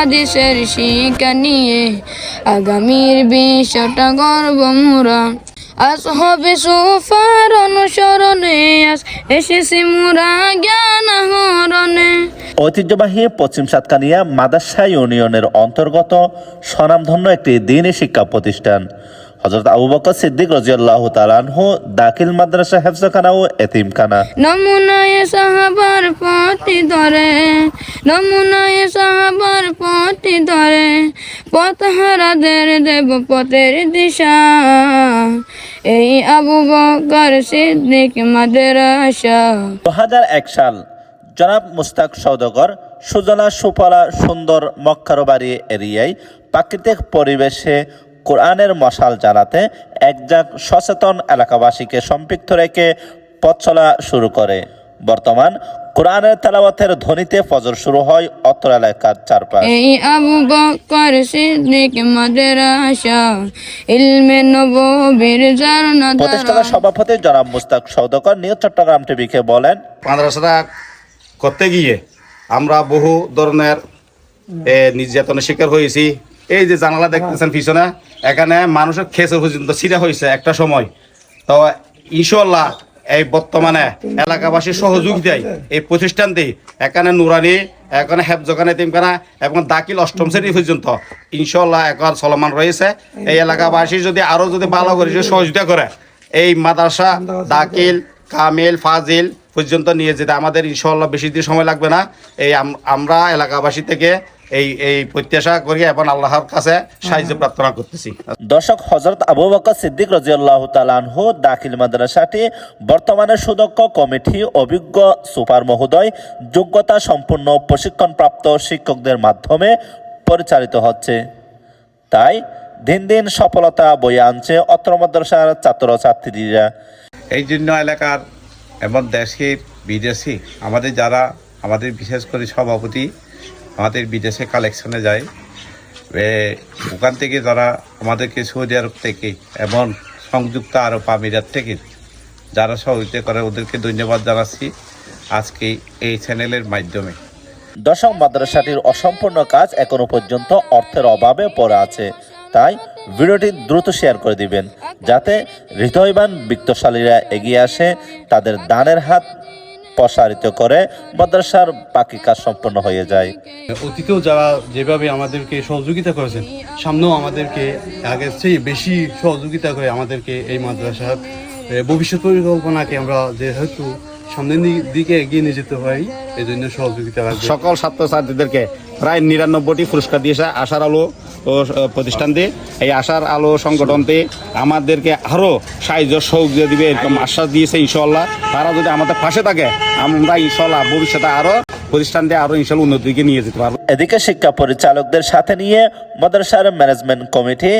হাদিসের শিক্ষা নিয়ে আগামীর বিশ্বটা গর্ব মোরা আজ হবে সোফার অনুসরণে এসেছি মোরা জ্ঞান আহরণে। ঐতিহ্যবাহী পশ্চিম সাতকানিয়া মাদাসা ইউনিয়নের অন্তর্গত স্বনামধন্য একটি দিনী শিক্ষা প্রতিষ্ঠান। হজরত আবু বকর সিদ্দিক রাজিয়াল্লাহু তালানহু দাখিল মাদ্রাসা হেফজখানা ও এতিমখানা। নমুনায় সাহাবার পথি ধরে নমুনায় সাহাবার পথি ধরে, পথহারাদের দেব পথের দিশা। এই আবু বকর সিদ্দিক মাদ্রাসা দু হাজার এক সাল, জনাব মুস্তাক সৌদগর সুজলা সুফলা সুন্দর মক্কার বাড়ি এরিয়ায় প্রাকৃতিক পরিবেশে কোরআনের মশাল জ্বালাতে একজাক সচেতন এলাকাবাসীকে সম্পৃক্ত রেখে পথ চলা শুরু করে। বর্তমান কোরআনের তেলাওয়াতের ধ্বনিতে ফজর শুরু হয় অত্র এলাকার চারপাশ। এই আবু বকর সিদ্দিক মাদ্রাসা ইলমে নববীর জারনা প্রতিষ্ঠানের সভাপতি জনাব মুস্তাক সৌদগর নিউ চট্টগ্রাম টিভিকে বলেন মাদ্রাসাটা করতে গিয়ে আমরা বহু ধরনের নির্যাতনের শিকার হয়েছি। এই যে জানালা দেখতেছেন পিছনে এখানে মানুষের খেসের পর্যন্ত ছিঁড়া হয়েছে একটা সময়। তো ইনশাল্লাহ এই বর্তমানে এলাকাবাসীর সহযোগিতায় এই প্রতিষ্ঠানটি এখানে নুরানি, এখানে হেফজখানে তিমখানা এবং দাখিল অষ্টম শ্রেণি পর্যন্ত। ইনশাল্লাহ এখন চলমান রয়েছে। এই এলাকাবাসী যদি আরও যদি ভালো করে যদি সহযোগিতা করে, এই মাদ্রাসা দাখিল, কামিল, ফাজিল পর্যন্ত নিয়ে যেতে আমাদের ইনশাল্লাহ বেশি দিন সময় লাগবে না। এই আম- আমরা এলাকাবাসী থেকে এই এই প্রত্যাশা করি এবং আল্লাহর কাছে সাহায্য প্রার্থনা করতেছি। দর্শক হজরত আবু বকর সিদ্দিক রাজিয়াল্লাহু তালানহু দাখিল মাদ্রাসাটি বর্তমানে সুদক্ষ কমিটি অভিজ্ঞ সুপার মহোদয় যোগ্যতা সম্পূর্ণ প্রশিক্ষণপ্রাপ্ত শিক্ষকদের মাধ্যমে পরিচালিত হচ্ছে। তাই দিন দিন সফলতা বয়ে আনছে অত্র মাদ্রাসার ছাত্রছাত্রীরা। এই জন্য এলাকার এবং দেশের বিদেশি আমাদের যারা আমাদের বিশেষ করে সভাপতি আমাদের বিদেশে কালেকশনে যায়। ওখান থেকে যারা আমাদেরকে সৌদি আরব থেকে এবং সংযুক্ত আরব আমিরাত থেকে যারা সহযোগিতা করে, ওদেরকে ধন্যবাদ জানাচ্ছি আজকে এই চ্যানেলের মাধ্যমে। দশম মাদ্রাসাটির অসম্পূর্ণ কাজ এখনও পর্যন্ত অর্থের অভাবে পড়ে আছে। তাই ভিডিওটি দ্রুত শেয়ার করে দিবেন, যাতে হৃদয়বান বিত্তশালীরা এগিয়ে আসে, তাদের দানের হাত প্রসারিত করে মাদ্রাসার বাকি কাজ সম্পন্ন হয়ে যায়। অতীতেও যারা যেভাবে আমাদেরকে সহযোগিতা করেছেন সামনেও আমাদেরকে আগের চেয়ে বেশি সহযোগিতা করে আমাদেরকে এই মাদ্রাসার ভবিষ্যৎ পরিকল্পনাকে আমরা যেহেতু সামনের দিকে এগিয়ে নিয়ে যেতে পারি এই জন্য সহযোগিতা লাগবে। সকল ছাত্রছাত্রীদেরকে প্রায় নিরানব্বইটি পুরস্কার দিয়েছে আশার আলো। ও আহ, প্রতিষ্ঠান দিয়ে এই আশার আলো সংগঠনতে আমাদেরকে আরও সাহায্য সহযোগিতা দিবে এরকম আশ্বাস দিয়েছে ইনশাল্লাহ তারা যদি আমাদের পাশে থাকে আমরা ইনশাল্লাহ ভবিষ্যতে আরও প্রতিষ্ঠান দিয়ে আরও ইনশাল্লাহ উন্নতির দিকে নিয়ে যেতে পারব। এদিকে শিক্ষা পরিচালকদের সাথে নিয়ে মাদ্রাসার ম্যানেজমেন্ট কমিটি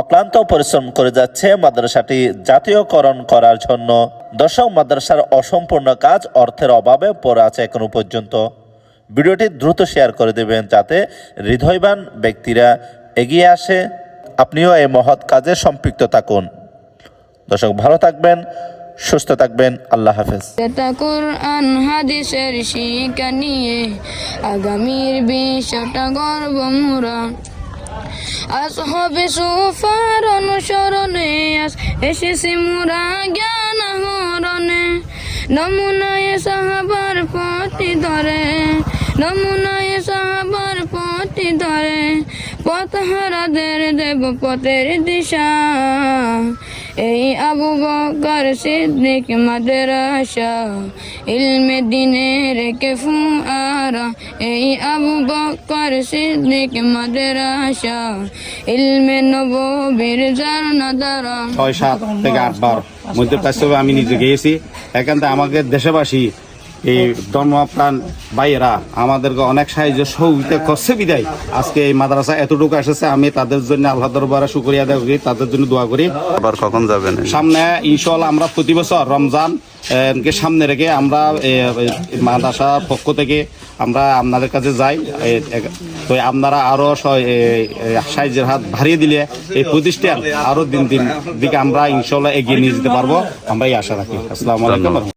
অক্লান্ত পরিশ্রম করে যাচ্ছে মাদ্রাসাটি জাতীয়করণ করার জন্য। দশম মাদ্রাসার অসম্পূর্ণ কাজ অর্থের অভাবে পড়ে আছে এখনও পর্যন্ত। ভিডিওটি দ্রুত শেয়ার করে দেবেন যাতে হৃদয়বান ব্যক্তিরা এগিয়ে আসে, আপনিও এই মহৎ কাজে সম্পৃক্ত থাকুন। দর্শক, ভালো থাকবেন, সুস্থ থাকবেন, আল্লাহ হাফেজ। এটা কোরআন, হাদিসের শিক্ষা নিয়ে আগামীর বিশ্বটা গর্ব মোরা আজ হবে সোফার অনুসরণে আজ এসেছি মোরা জ্ঞান আহরণে। নমুনায় সাহাবার পথি ধরে, নমুনায় সাহাবার পথি ধরে। পথহারাদের দেব পথের দিশা। এই আবু বকর সিদ্দিক মাদ্রাসা, ইলমে দিনে রেখে ফুয়ারা। এই আবু বকর সিদ্দিক মাদ্রাসা, ইলমে নববীর জারনা দ্বারা ছয় সাত থেকে আট বার। মধ্যে আমি নিজে গিয়েছি। এখান থেকে আমাদের দেশবাসী এই ধর্মপ্রাণ ভাইয়েরা আমাদেরকে অনেক সাহায্য সহযোগিতা করছে বিদায়। আজকে এই মাদ্রাসা এতটুকু এসেছে আমি তাদের জন্য আল্লাহ দরবারে শুক্রিয়া আদায় করি তাদের জন্য দোয়া করি। আবার কখন যাবেন? সামনে ইনশাল্লাহ আমরা প্রতি বছর রমজান কে সামনে রেখে আমরা মাদ্রাসা পক্ষ থেকে আমরা আপনাদের কাছে যাই। তো আপনারা আরও স- এ, এ, সাহায্যের হাত বাড়িয়ে দিলে এই প্রতিষ্ঠান আরও দিন দিন দিকে আমরা ইনশাল্লাহ এগিয়ে নিয়ে যেতে পারব। আমরা এই আশা রাখি। আসসালামু আলাইকুম।